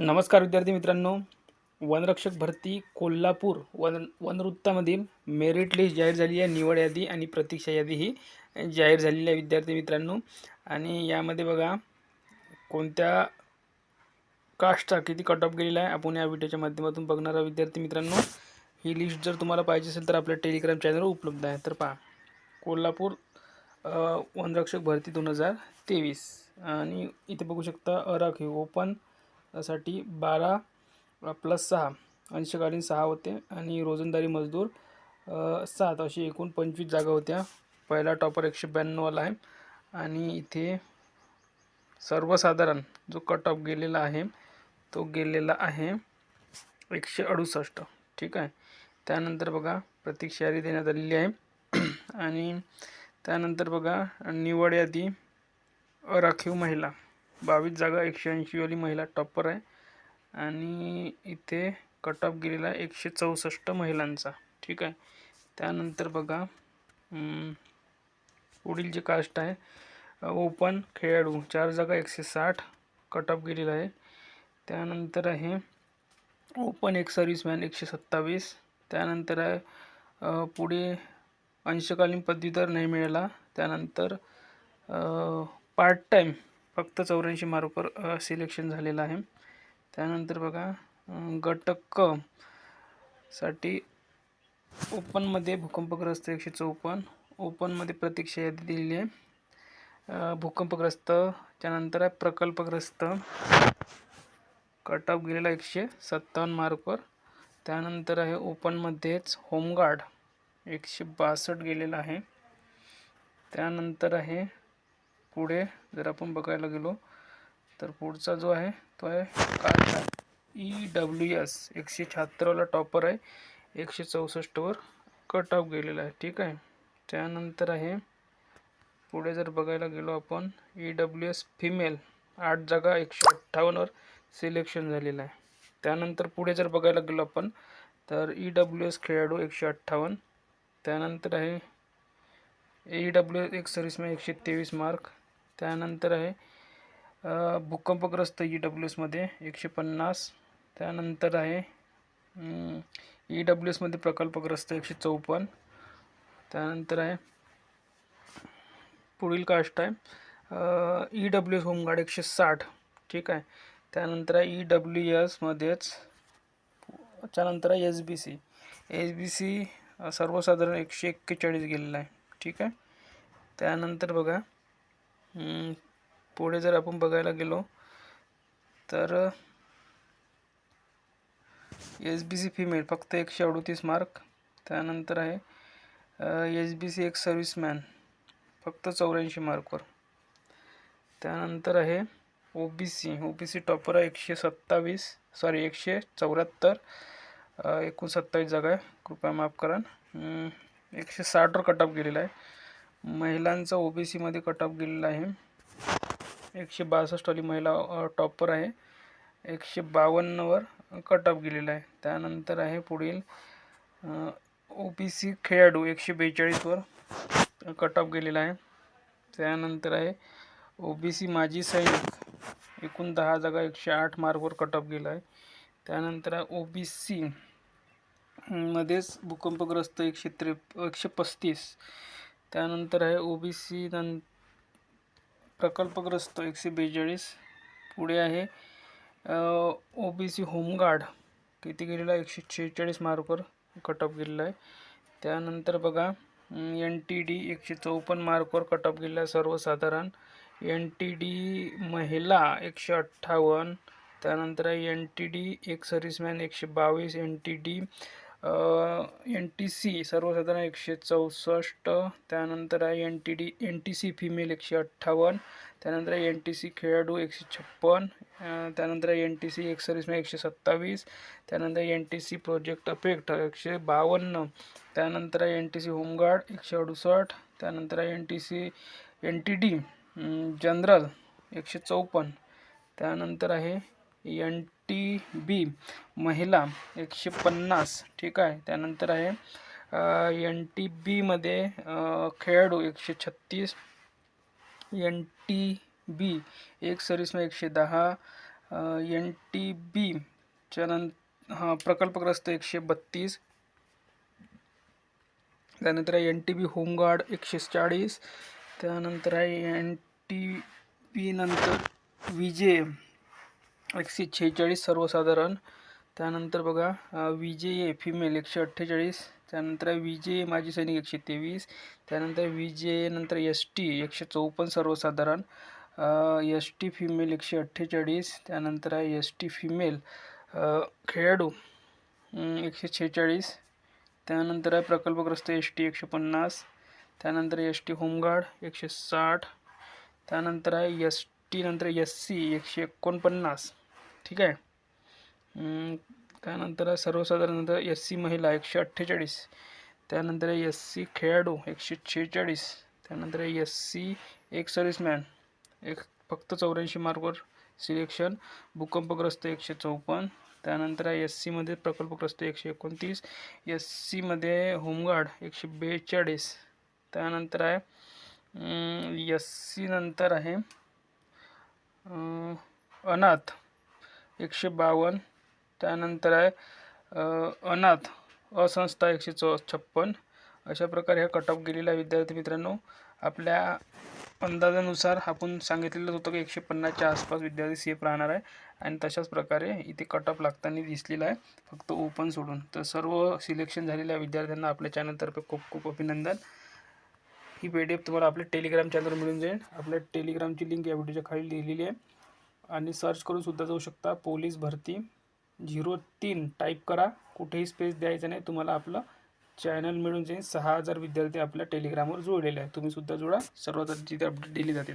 नमस्कार विद्यार्थी मित्रांनो. वनरक्षक भरती कोल्हापूर वन वनवृत्तामधील मेरिट लिस्ट जाहीर झाली आहे. निवड यादी आणि प्रतीक्षा यादी ही जाहीर झालेली आहे विद्यार्थी मित्रांनो. आणि यामध्ये बघा कोणत्या कास्टचा किती कट ऑफ गेलेला आहे आपण या व्हिडिओच्या माध्यमातून बघणार विद्यार्थी मित्रांनो. ही लिस्ट जर तुम्हाला पाहिजे असेल तर आपल्या टेलिग्राम चॅनलवर उपलब्ध आहे. तर पहा कोल्हापूर वनरक्षक भरती दोन हजार तेवीस. आणि इथे बघू शकता अराखीव ओपन साठी बारा प्लस सहा अंशकालीन सहा होते. आणि रोजंदारी मजदूर सात अशी एकूण पंचवीस जागा होत्या. पहिला टॉपर एकशे ब्याण्णवला आहे. आणि इथे सर्वसाधारण जो कट ऑफ गेलेला आहे तो गेलेला आहे एकशे अडुसष्ट. ठीक आहे? त्यानंतर बघा प्रतीक्षारी देण्यात आलेली आहे. आणि त्यानंतर बघा निवड यादी राखीव महिला. बावीस जागा एकशे ऐंशीवाली महिला टॉपर आहे. आणि इथे कट ऑफ गेलेला आहे एकशे चौसष्ट महिलांचा. ठीक आहे. त्यानंतर बघा पुढील जे कास्ट आहे ओपन खेळाडू चार जागा एकशे साठ कट ऑफ गेलेला आहे. त्यानंतर आहे ओपन एक सर्व्हिसमॅन एकशे सत्तावीस. त्यानंतर आहे पुढे अंशकालीन पदवीधर नाही मिळाला. त्यानंतर पार्ट टाईम फक्त चौऱ्याऐंशी मार्कवर सिलेक्शन झालेलं आहे. त्यानंतर बघा अ, गट क साठी ओपनमध्ये भूकंपग्रस्त एकशे चौपन्न ओपनमध्ये प्रतीक्षा यादी दिलेली आहे. भूकंपग्रस्त त्यानंतर आहे प्रकल्पग्रस्त. कट ऑफ गेलेला एकशे सत्तावन्न मार्कवर. त्यानंतर आहे ओपनमध्येच होमगार्ड एकशे बासष्ट गेलेला आहे. त्यानंतर आहे पुढे जर आपण बघायला गेलो तर पुढचा जो आहे तो आहे काटा ई डब्ल्यू एस एकशे शहात्तरला टॉपर आहे. एकशे चौसष्टवर कट ऑफ गेलेला आहे. ठीक आहे? त्यानंतर आहे पुढे जर बघायला गेलो आपण ई डब्ल्यू एस फिमेल आठ जागा एकशे अठ्ठावन्नवर सिलेक्शन झालेलं आहे. त्यानंतर पुढे जर बघायला गेलो आपण तर ई डब्ल्यू एस खेळाडू एकशे अठ्ठावन्न. त्यानंतर आहे ई डब्ल्यू एस एक सर्व्हिसमॅन एकशे तेवीस मार्क त्यानंतर आहे भूकंपग्रस्त ई डब्ल्यू एसमध्ये एकशे पन्नास. त्यानंतर आहे ई डब्ल्यू एसमध्ये प्रकल्पग्रस्त एकशे चौपन्न. त्यानंतर आहे पुढील कास्ट आहे ई डब्ल्यू एस होमगार्ड एकशे साठ. ठीक आहे. त्यानंतर आहे ई डब्ल्यू एसमध्येच त्यानंतर आहे S B C S B C सर्वसाधारण एकशे एक्केचाळीस गेलेला आहे. ठीक आहे. त्यानंतर बघा पुढे जर आपण बघायला गेलो तर एस बी सी फिमेल फक्त एकशे अडोतीस मार्क त्यानंतर आहे एस बी सी एक सर्व्हिसमॅन फक्त चौऱ्याऐंशी मार्कवर त्यानंतर आहे O B C O B C topper आहे एकशे सत्तावीस सॉरी एकशे चौऱ्याहत्तर एकूण सत्तावीस जागा आहे. कृपया माफ करा. एकशे साठवर कट ऑफ गेलेला आहे. महिलांचा ओ बी सीमध्ये कट ऑफ गेलेला आहे. एकशे बासष्टवाली महिला टॉपर आहे. एकशे बावन्नवर कट ऑफ गेलेला आहे. त्यानंतर आहे पुढील ओ बी सी खेळाडू एकशे बेचाळीसवर कट ऑफ गेलेला आहे. त्यानंतर आहे ओ बी सी माजी सैनिक एकूण दहा जागा एकशे आठ मार्कवर कट ऑफ गेला आहे. त्यानंतर आहे ओ बी सी मध्येच भूकंपग्रस्त एकशे त्रे एकशे पस्तीस त्यानंतर आहे ओ बी सी नं प्रकल्पग्रस्त एकशे बेचाळीस. पुढे आहे ओ बी सी होमगार्ड किती गेलेला आहे? एकशे शेहेचाळीस मार्कवर कट ऑफ गेलेला आहे. त्यानंतर बघा एन टी डी एकशे चौपन्न मार्कवर कट ऑफ गेलेला आहे सर्वसाधारण. एन टी डी महिला एकशे अठ्ठावन्न. त्यानंतर आहे एन टी डी एक सर्व्हिसमॅन एकशे बावीस. N T D N T C सर्वसाधारण एकशे चौसष्ट त्यानंतर आहे N T D N T C female एकशे अठ्ठावन्न त्यानंतर आहे एन टी सी खेळाडू एकशे छप्पन त्यानंतर आहे एन टी सी एक सर्व्हिसमॅन एकशे सत्तावीस त्यानंतर N T C project affect एकशे बावन्न त्यानंतर आहे एन टी सी होमगार्ड एकशे अडुसष्ट त्यानंतर आहे N T C N T D general एकशे चौपन्न त्यानंतर आहे एन टी बी महिला एकशे पन्नास ठीक आहे. त्यानंतर आहे एन टी बीमध्ये खेळाडू एकशे छत्तीस एन टी बी एक सर्विसमध्ये एकशे दहा एन टी बीच्या नं हां प्रकल्पग्रस्त एकशे बत्तीस. त्यानंतर आहे एन टी बी होमगार्ड एकशे चाळीस. त्यानंतर आहे एन टी बी नंतर एकशे छेचाळीस सर्वसाधारण. त्यानंतर बघा विजे ए फिमेल एकशे अठ्ठेचाळीस त्यानंतर आहे ए माजी सैनिक एकशे तेवीस त्यानंतर विजे नंतर एस टी एकशे चौपन्न सर्वसाधारण. एस टी फिमेल एकशे अठ्ठेचाळीस त्यानंतर आहे एस टी फिमेल खेळाडू एकशे छेचाळीस त्यानंतर आहे प्रकल्पग्रस्त एस टी एकशे पन्नास त्यानंतर एस टी होमगार्ड एकशे साठ त्यानंतर आहे एस टी नंतर एस सी एकशे एकोणपन्नास. ठीक आहे. त्यानंतर आहे सर्वसाधारण एस सी महिला एकशे अठ्ठेचाळीस त्यानंतर एस सी खेळाडू एकशे छेचाळीस त्यानंतर एस सी एक सर्व्हिसमॅन एक फक्त चौऱ्याऐंशी मार्कवर सिलेक्शन भूकंपग्रस्त एकशे चौपन्न त्यानंतर आहे एस सीमध्ये प्रकल्पग्रस्त एकशे एकोणतीस एस सीमध्ये होमगार्ड एकशे बेचाळीस त्यानंतर आहे एस सीनंतर आहे अनाथ एकशे बावन्न. त्यानंतर आहे अनाथ असंस्था एकशे चौ छप्पन. अशा प्रकारे हा कट ऑफ गेलेला विद्यार्थी मित्रांनो. आपल्या अंदाजानुसार आपण सांगितलेलं होतं की एकशे पन्नासच्या आसपास विद्यार्थी सेफ राहणार आहे. आणि तशाच प्रकारे इथे कट ऑफ लागताना दिसलेला आहे फक्त ओपन सोडून. तर सर्व सिलेक्शन झालेल्या विद्यार्थ्यांना आपल्या चॅनलतर्फे खूप खूप अभिनंदन. ही पी डी एफ तुम्हाला आपल्या टेलिग्राम चॅनलवर मिळून जाईल. आपल्या टेलिग्रामची लिंक या व्हिडिओच्या खाली लिहिलेली आहे. आणि सर्च करून सुद्धा जाऊ शकता. पोलीस भरती झिरो तीन टाईप करा. कुठेही स्पेस द्यायचं नाही. तुम्हाला आपलं चॅनल मिळून जाईल. सहा हजार विद्यार्थी आपल्या टेलिग्रामवर जुळलेले आहे तुम्ही सुद्धा सर्वात जिथे अपडेट दिली जाते.